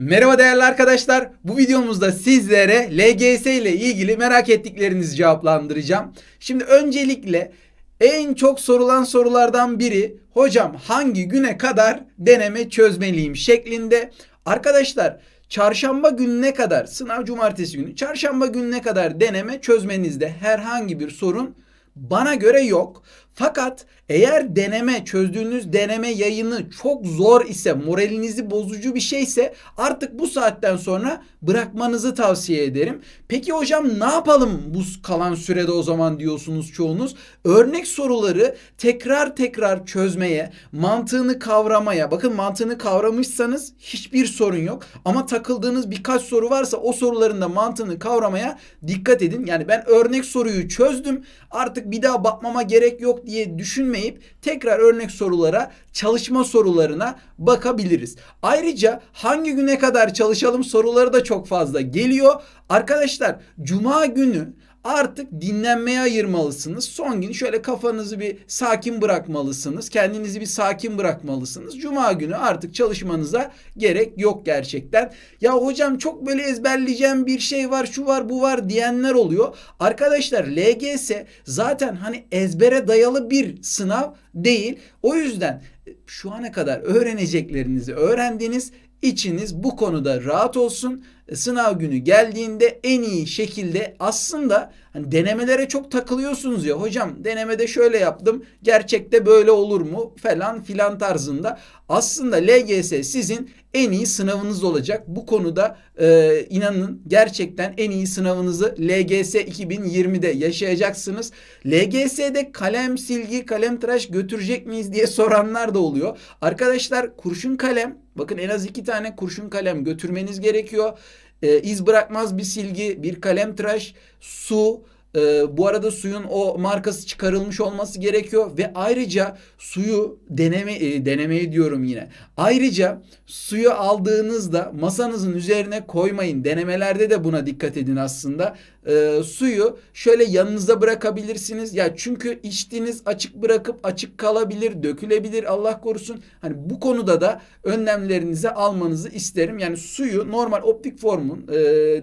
Merhaba değerli arkadaşlar. Bu videomuzda sizlere LGS ile ilgili merak ettiklerinizi cevaplandıracağım. Şimdi öncelikle en çok sorulan sorulardan biri hocam hangi güne kadar deneme çözmeliyim şeklinde. Arkadaşlar çarşamba gününe kadar sınav cumartesi günü çarşamba gününe kadar deneme çözmenizde herhangi bir sorun bana göre yok. Fakat eğer deneme çözdüğünüz deneme yayını çok zor ise moralinizi bozucu bir şeyse artık bu saatten sonra bırakmanızı tavsiye ederim. Peki hocam ne yapalım bu kalan sürede o zaman diyorsunuz çoğunuz. Örnek soruları tekrar tekrar çözmeye, mantığını kavramaya. Bakın mantığını kavramışsanız hiçbir sorun yok. Ama takıldığınız birkaç soru varsa o soruların da mantığını kavramaya dikkat edin. Yani ben örnek soruyu çözdüm. Artık bir daha bakmama gerek yok diye düşünmeyip tekrar örnek sorulara, çalışma sorularına bakabiliriz. Ayrıca hangi güne kadar çalışalım soruları da çok fazla geliyor. Arkadaşlar cuma günü artık dinlenmeye ayırmalısınız. Son gün şöyle kafanızı bir sakin bırakmalısınız. Kendinizi bir sakin bırakmalısınız. Cuma günü artık çalışmanıza gerek yok gerçekten. Ya hocam çok böyle ezberleyeceğim bir şey var, şu var, bu var diyenler oluyor. Arkadaşlar LGS zaten hani ezbere dayalı bir sınav değil. O yüzden şu ana kadar öğreneceklerinizi öğrendiniz. İçiniz bu konuda rahat olsun. Sınav günü geldiğinde en iyi şekilde aslında hani denemelere çok takılıyorsunuz ya hocam denemede şöyle yaptım gerçekte böyle olur mu falan filan tarzında. Aslında LGS sizin en iyi sınavınız olacak. Bu konuda e, inanın gerçekten en iyi sınavınızı LGS 2020'de yaşayacaksınız. LGS'de kalem silgi kalem tıraş götürecek miyiz diye soranlar da oluyor. Arkadaşlar kurşun kalem bakın en az iki tane kurşun kalem götürmeniz gerekiyor. E, iz bırakmaz bir silgi, bir kalem tıraş, su, ee, bu arada suyun o markası çıkarılmış olması gerekiyor ve ayrıca suyu deneme e, denemeyi diyorum yine. Ayrıca suyu aldığınızda masanızın üzerine koymayın. Denemelerde de buna dikkat edin aslında. Ee, suyu şöyle yanınıza bırakabilirsiniz. Ya çünkü içtiğiniz açık bırakıp açık kalabilir, dökülebilir Allah korusun. Hani bu konuda da önlemlerinizi almanızı isterim. Yani suyu normal optik formun e,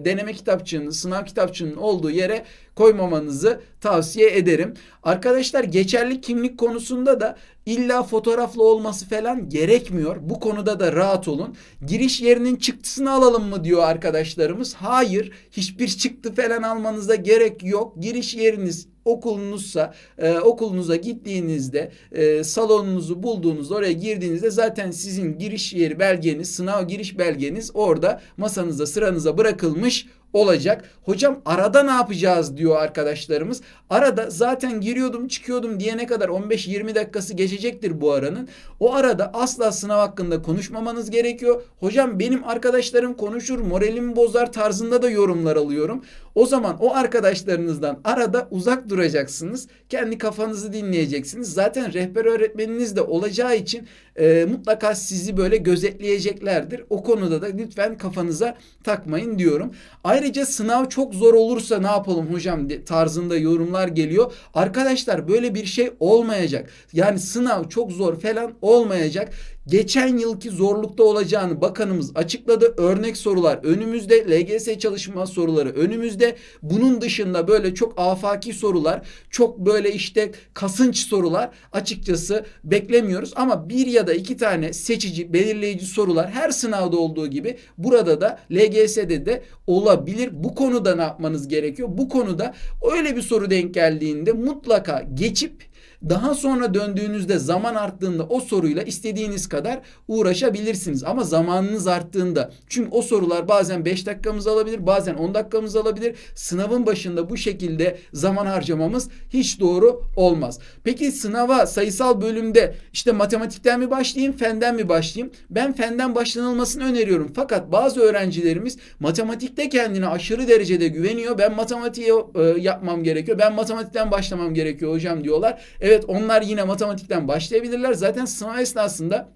deneme kitapçığının, sınav kitapçığının olduğu yere koymamanızı tavsiye ederim. Arkadaşlar geçerli kimlik konusunda da illa fotoğraflı olması falan gerekmiyor. Bu konuda da rahat olun. Giriş yerinin çıktısını alalım mı diyor arkadaşlarımız. Hayır, hiçbir çıktı falan almanıza gerek yok. Giriş yeriniz okulunuzsa e, okulunuza gittiğinizde e, salonunuzu bulduğunuzda oraya girdiğinizde zaten sizin giriş yeri belgeniz sınav giriş belgeniz orada masanızda sıranıza bırakılmış olacak. Hocam arada ne yapacağız diyor arkadaşlarımız. Arada zaten giriyordum çıkıyordum diyene kadar 15-20 dakikası geçecektir bu aranın. O arada asla sınav hakkında konuşmamanız gerekiyor. Hocam benim arkadaşlarım konuşur moralimi bozar tarzında da yorumlar alıyorum. O zaman o arkadaşlarınızdan arada uzak duracaksınız. Kendi kafanızı dinleyeceksiniz. Zaten rehber öğretmeniniz de olacağı için e, mutlaka sizi böyle gözetleyeceklerdir. O konuda da lütfen kafanıza takmayın diyorum. Ayrıca sınav çok zor olursa ne yapalım hocam tarzında yorumlar geliyor. Arkadaşlar böyle bir şey olmayacak. Yani sınav çok zor falan olmayacak geçen yılki zorlukta olacağını bakanımız açıkladı. Örnek sorular önümüzde, LGS çalışma soruları önümüzde. Bunun dışında böyle çok afaki sorular, çok böyle işte kasınç sorular açıkçası beklemiyoruz. Ama bir ya da iki tane seçici, belirleyici sorular her sınavda olduğu gibi burada da LGS'de de olabilir. Bu konuda ne yapmanız gerekiyor? Bu konuda öyle bir soru denk geldiğinde mutlaka geçip daha sonra döndüğünüzde zaman arttığında o soruyla istediğiniz kadar uğraşabilirsiniz. Ama zamanınız arttığında çünkü o sorular bazen 5 dakikamızı alabilir bazen 10 dakikamızı alabilir. Sınavın başında bu şekilde zaman harcamamız hiç doğru olmaz. Peki sınava sayısal bölümde işte matematikten mi başlayayım fenden mi başlayayım? Ben fenden başlanılmasını öneriyorum. Fakat bazı öğrencilerimiz matematikte kendine aşırı derecede güveniyor. Ben matematiğe e, yapmam gerekiyor. Ben matematikten başlamam gerekiyor hocam diyorlar. Evet onlar yine matematikten başlayabilirler. Zaten sınav esnasında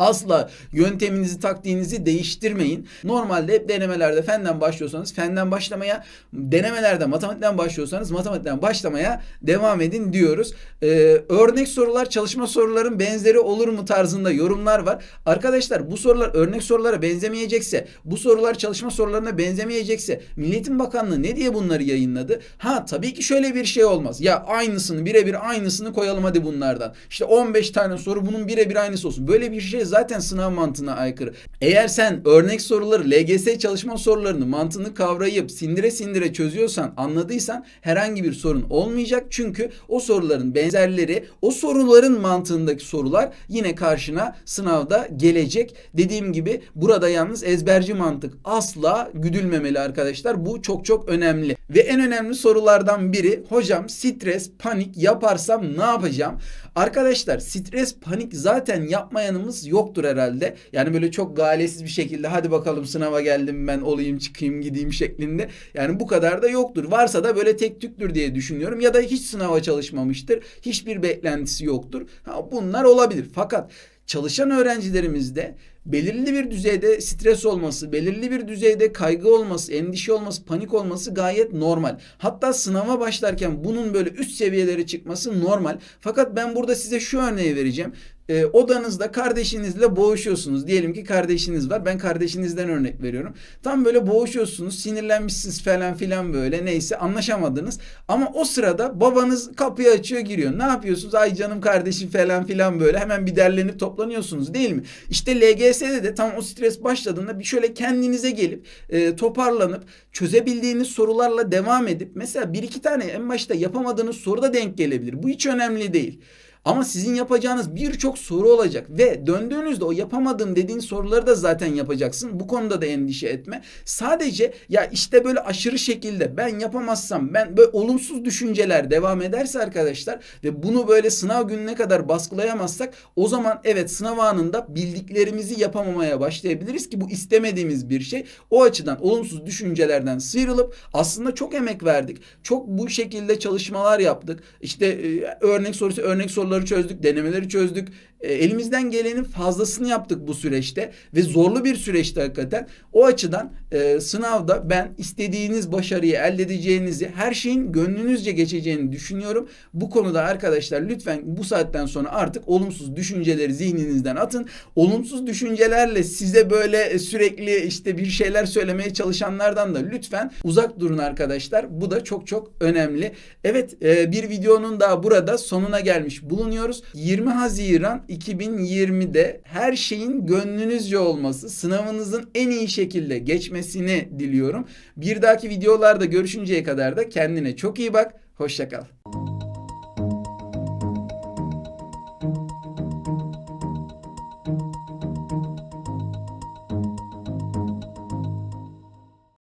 Asla yönteminizi, taktiğinizi değiştirmeyin. Normalde hep denemelerde fenden başlıyorsanız fenden başlamaya, denemelerde matematikten başlıyorsanız matematikten başlamaya devam edin diyoruz. Ee, örnek sorular, çalışma soruların benzeri olur mu tarzında yorumlar var. Arkadaşlar bu sorular örnek sorulara benzemeyecekse, bu sorular çalışma sorularına benzemeyecekse Milli Eğitim Bakanlığı ne diye bunları yayınladı? Ha tabii ki şöyle bir şey olmaz. Ya aynısını birebir aynısını koyalım hadi bunlardan. İşte 15 tane soru bunun birebir aynısı olsun. Böyle bir şey zaten sınav mantığına aykırı. Eğer sen örnek soruları, LGS çalışma sorularını mantığını kavrayıp sindire sindire çözüyorsan, anladıysan herhangi bir sorun olmayacak. Çünkü o soruların benzerleri, o soruların mantığındaki sorular yine karşına sınavda gelecek. Dediğim gibi burada yalnız ezberci mantık asla güdülmemeli arkadaşlar. Bu çok çok önemli. Ve en önemli sorulardan biri hocam stres, panik yaparsam ne yapacağım? Arkadaşlar stres, panik zaten yapmayanımız yoktur herhalde. Yani böyle çok galesiz bir şekilde hadi bakalım sınava geldim ben olayım çıkayım gideyim şeklinde. Yani bu kadar da yoktur. Varsa da böyle tek tüktür diye düşünüyorum. Ya da hiç sınava çalışmamıştır. Hiçbir beklentisi yoktur. Ha, bunlar olabilir. Fakat çalışan öğrencilerimizde belirli bir düzeyde stres olması, belirli bir düzeyde kaygı olması, endişe olması, panik olması gayet normal. Hatta sınava başlarken bunun böyle üst seviyelere çıkması normal. Fakat ben burada size şu örneği vereceğim. Ee, odanızda kardeşinizle boğuşuyorsunuz. Diyelim ki kardeşiniz var. Ben kardeşinizden örnek veriyorum. Tam böyle boğuşuyorsunuz, sinirlenmişsiniz falan filan böyle. Neyse anlaşamadınız. Ama o sırada babanız kapıyı açıyor giriyor. Ne yapıyorsunuz? Ay canım kardeşim falan filan böyle. Hemen bir derlenip toplanıyorsunuz değil mi? İşte LGS'de de tam o stres başladığında bir şöyle kendinize gelip e, toparlanıp çözebildiğiniz sorularla devam edip mesela bir iki tane en başta yapamadığınız soru da denk gelebilir. Bu hiç önemli değil. Ama sizin yapacağınız birçok soru olacak ve döndüğünüzde o yapamadım dediğin soruları da zaten yapacaksın. Bu konuda da endişe etme. Sadece ya işte böyle aşırı şekilde ben yapamazsam ben böyle olumsuz düşünceler devam ederse arkadaşlar ve bunu böyle sınav gününe kadar baskılayamazsak o zaman evet sınav anında bildiklerimizi yapamamaya başlayabiliriz ki bu istemediğimiz bir şey. O açıdan olumsuz düşüncelerden sıyrılıp aslında çok emek verdik. Çok bu şekilde çalışmalar yaptık. İşte e, örnek sorusu örnek soruları çözdük, denemeleri çözdük. E, elimizden gelenin fazlasını yaptık bu süreçte ve zorlu bir süreçti hakikaten. O açıdan e, sınavda ben istediğiniz başarıyı elde edeceğinizi, her şeyin gönlünüzce geçeceğini düşünüyorum. Bu konuda arkadaşlar lütfen bu saatten sonra artık olumsuz düşünceleri zihninizden atın. Olumsuz düşüncelerle size böyle sürekli işte bir şeyler söylemeye çalışanlardan da lütfen uzak durun arkadaşlar. Bu da çok çok önemli. Evet e, bir videonun daha burada sonuna gelmiş bulunuyoruz. 20 Haziran 2020'de her şeyin gönlünüzce olması, sınavınızın en iyi şekilde geçmesini diliyorum. Bir dahaki videolarda görüşünceye kadar da kendine çok iyi bak. Hoşçakal.